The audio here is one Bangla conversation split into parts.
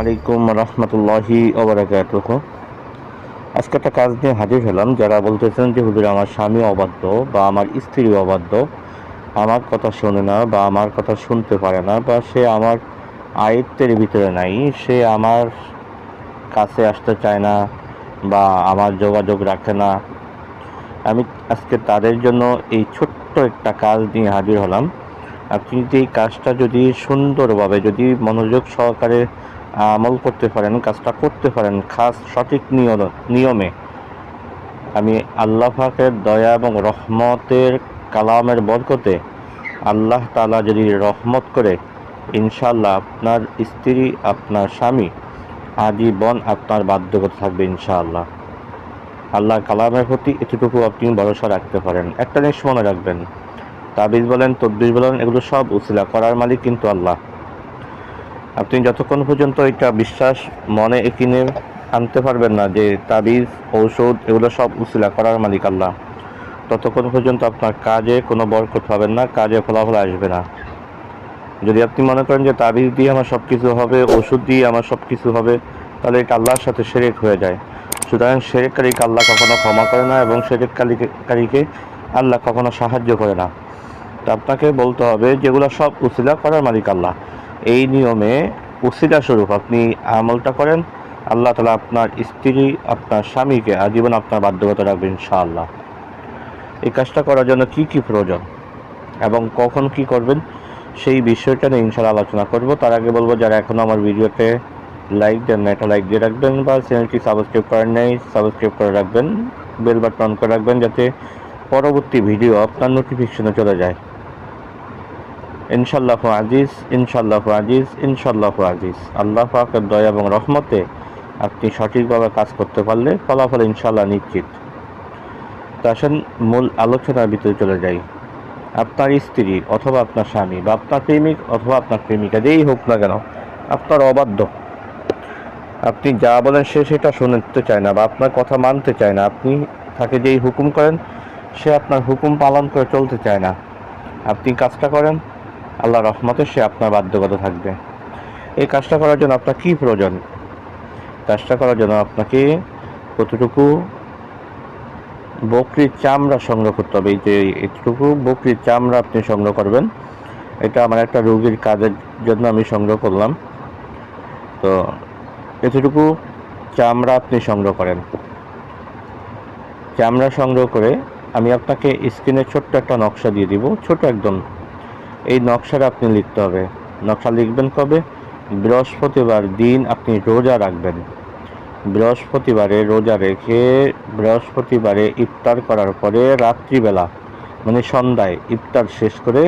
আলাইকুম রহমতুল্লাহি ওবরাকাতুহ। আজকে একটা কাজ নিয়ে হাজির হলাম, যারা বলতেছেন যে, হুজুর, আমার স্বামী অবাধ্য বা আমার স্ত্রী অবাধ্য। আমার কথা শোনে না বা আমার কথা শুনতে পারে না বা সে আমার আয়ত্তের ভিতরে নাই, সে আমার কাছে আসতে চায় না বা আমার যোগাযোগ রাখে না। আমি আজকে তাদের জন্য এই ছোট্ট একটা কাজ নিয়ে হাজির হলাম। আপনি যদি এই কাজটা যদি সুন্দরভাবে, যদি মনোযোগ সহকারে আমল করতে পারেন, কাজটা করতে পারেন, খাস সঠিক নিয়ম, নিয়মে। আমি আল্লাহ পাকের দয়া এবং রহমতের কালামের বরকতে আল্লাহ তালা যদি রহমত করে ইনশাল্লাহ আপনার স্ত্রী, আপনার স্বামী আজীবন আপনার বাধ্যগত থাকবে ইনশাআল্লাহ। আল্লাহ কালামের প্রতি এতটুকু আপনি ভরসা রাখতে পারেন। একটা জিনিস মনে রাখবেন, তাবিজ বলেন তদ্বিজ বলেন, এগুলো সব উসিলা করার মালিক কিন্তু আল্লাহ। আপনি যতক্ষণ পর্যন্ত এটা বিশ্বাস মনে কিনে আনতে পারবেন না যে তাবিজ, ঔষধ, এগুলো সব উসিলা করার মালিক আল্লাহ, ততক্ষণ পর্যন্ত আপনার কাজে কোনো বরকত পাবেন না, কাজে ফলাফল আসবে না। যদি আপনি মনে করেন যে তাবিজ দিয়ে আমার সব কিছু হবে ওষুধ দিয়ে আমার সব কিছু হবে, তাহলে এটা আল্লাহর সাথে সেরেক হয়ে যায়। সুতরাং সেরেককারীকে আল্লাহ কখনো ক্ষমা করে না এবং সেরেককারীকে আল্লাহ কখনো সাহায্য করে না। তো আপনাকে বলতে হবে যেগুলো সব উসিলা করার মালিক আল্লাহ। এই নিয়মে উসিলা স্বরূপ আপনি আমলটা করেন, আল্লাহ তালা আপনার স্ত্রী, আপনার স্বামীকে আজীবন আপনার বাধ্যগত রাখবেন ইনশাআল্লাহ। এই কাজটা করার জন্য কি কি প্রয়োজন এবং কখন কি করবেন সেই বিষয়টা নিয়ে ইনশাআল্লাহ আলোচনা করব। তার আগে বলব, যারা এখনও আমার ভিডিওতে লাইক দেন না একটা লাইক দিয়ে রাখবেন বা চ্যানেলটি সাবস্ক্রাইব করেন নেই, সাবস্ক্রাইব করে রাখবেন, বেল বাটন অন করে রাখবেন যাতে পরবর্তী ভিডিও আপনার নোটিফিকেশনে চলে যায়। ইনশাল্লাহ আজিজ ইনশাল্লাহ আজিজ ইনশাল্লাহ আজিজ। আল্লাহ পাকের দয়া এবং রহমতে আপনি সঠিকভাবে কাজ করতে পারলে ফলাফল ইনশাল্লাহ নিশ্চিত। তো আসেন মূল আলোচনার ভিতরে চলে যাই। আপনার স্ত্রী অথবা আপনার স্বামী বা আপনার প্রেমিক অথবা আপনার প্রেমিকা, যেই হোক না কেন, আপনার অবাধ্য। আপনি যা বলেন সে সেটা শুনতে চায় না বা আপনার কথা মানতে চায় না। আপনি তাকে যেই হুকুম করেন, সে আপনার হুকুম পালন করে চলতে চায় না। আপনি কাজটা করেন আল্লাহ রহমতে সে আপনার বাধ্যগত থাকবে। এই কাজটা করার জন্য আপনার কী প্রয়োজন? কাজটা করার জন্য আপনাকে কতটুকু বকরির চামড়া সংগ্রহ করতে হবে। এই যে এতটুকু বকরির চামড়া আপনি সংগ্রহ করবেন, এটা আমার একটা রোগীর কাজের জন্য আমি সংগ্রহ করলাম। তো এতটুকু চামড়া আপনি সংগ্রহ করেন। চামড়া সংগ্রহ করে আমি আপনাকে স্ক্রিনে ছোট্ট একটা নকশা দিয়ে দিব, ছোট একদম এই নকশাটা আপনি লিখতে হবে। নকশা লিখবেন কবে? বৃহস্পতিবার দিন আপনি রোজা রাখবেন। বৃহস্পতিবারে রোজা রেখে বৃহস্পতিবারে ইফতার করার পরে রাত্রিবেলা মানে সন্ধ্যায় ইফতার শেষ করে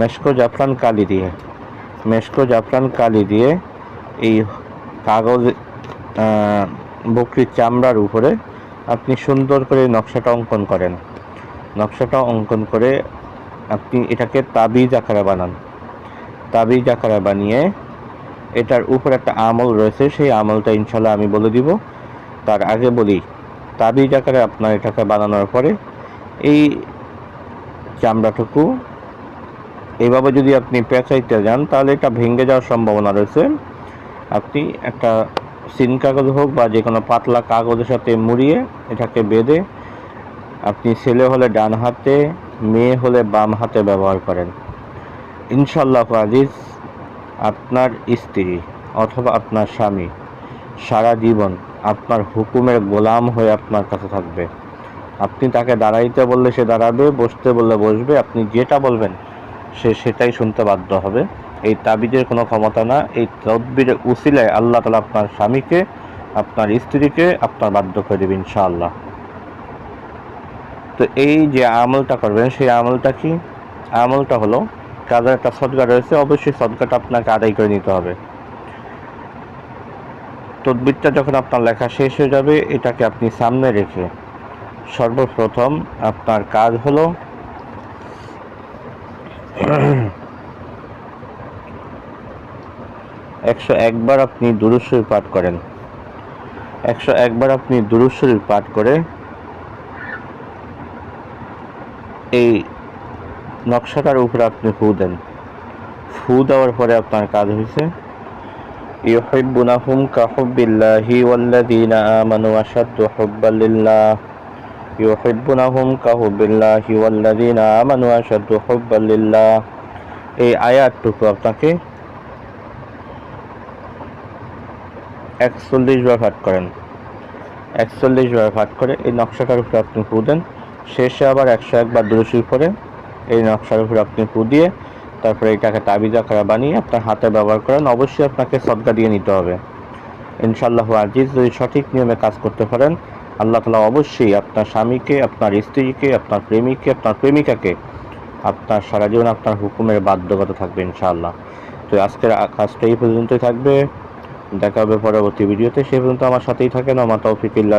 মেশকো জাফরান কালি দিয়ে, মেশকো জাফরান কালি দিয়ে এই কাগজ বকরির চামড়ার উপরে আপনি সুন্দর করে নকশাটা অঙ্কন করেন। নকশাটা অঙ্কন করে আপনি এটাকে তাবিজ আকারে বানান। তাবিজ আকারে বানিয়ে এটার উপর একটা আমল রয়েছে, সেই আমলটা ইনশাল্লাহ আমি বলে দিব। তার আগে বলি, তাবিজ আকারে আপনার এটাকে বানানোর পরে এই চামড়াটুকু এইভাবে যদি আপনি পেঁচাইতে যান, তাহলে এটা ভেঙে যাওয়ার সম্ভাবনা রয়েছে। আপনি একটা সিন কাগজ হোক বা যে কোনো পাতলা কাগজের সাথে মুড়িয়ে এটাকে বেঁধে আপনি ছেলে হলে ডান হাতে মেয়ে হলে বাম হাতে ব্যবহার করেন। ইনশাল্লাহ আজিজ, আপনার স্ত্রী অথবা আপনার স্বামী সারা জীবন আপনার হুকুমের গোলাম হয়ে আপনার কাছে থাকবে। আপনি তাকে দাঁড়াইতে বললে সে দাঁড়াবে, বসতে বললে বসবে, আপনি যেটা বলবেন সে সেটাই শুনতে বাধ্য হবে। এই তাবিজের কোনো ক্ষমতা না, এই তদবিরের উসিলায় আল্লাহ তালা আপনার স্বামীকে, আপনার স্ত্রীকে আপনার বাধ্য করে দেবে ইনশাআল্লাহ। তো এই যে আমলটা করবেন, সেই আমলটা কি? আমলটা হলো কাজের একটা সদকা রয়েছে, অবশ্যই সদকাটা আপনাকে আদায় করে নিতে হবে। তদবিরটা যখন আপনার লেখা শেষ হয়ে যাবে, এটাকে আপনি সামনে রেখে সর্বপ্রথম আপনার কাজ হলো একশো একবার আপনি দুরুশ্বরী পাঠ করেন। একশো একবার আপনি দুরুশ্বরী পাঠ করে এই নকশাটার উপরে আপনি ফু দেন। ফু দেওয়ার পরে আপনার কাজ হয়েছে ইউহিব্বুনাহুম কাহুব্বিল্লাহি ওয়াল্লাযীনা আমানু আশাদ্দু হুব্বাল লিল্লাহ। ইউহিব্বুনাহুম কাহুব্বিল্লাহি ওয়াল্লাযীনা আমানু আশাদ্দু হুব্বাল লিল্লাহ। এই আয়াতটুকু আপনাকে একচল্লিশ বার ভাট করেন। একচল্লিশ বার ভাট করে এই নকশাটার উপরে আপনি ফু দেন। শেষে আবার একশো একবার দুরুশির পরে এই নকশার উপরে আপনি ফু দিয়ে তারপরে এটাকে তাবিজ আকারে বানিয়ে আপনার হাতে ব্যবহার করেন, অবশ্যই আপনাকে সদকা দিয়ে নিতে হবে। ইনশাল্লাহ আজিজ, যদি সঠিক নিয়মে কাজ করতে পারেন, আল্লাহ তালা অবশ্যই আপনার স্বামীকে, আপনার স্ত্রীকে, আপনার প্রেমিককে, আপনার প্রেমিকাকে আপনার সারা জীবন আপনার হুকুমের বাধ্যকতা থাকবে ইনশাআল্লাহ। তো আজকের কাজটা এই পর্যন্তই থাকবে। দেখা হবে পরবর্তী ভিডিওতে। সে পর্যন্ত আমার সাথেই থাকেন। আমার তৌফিক ইল্লা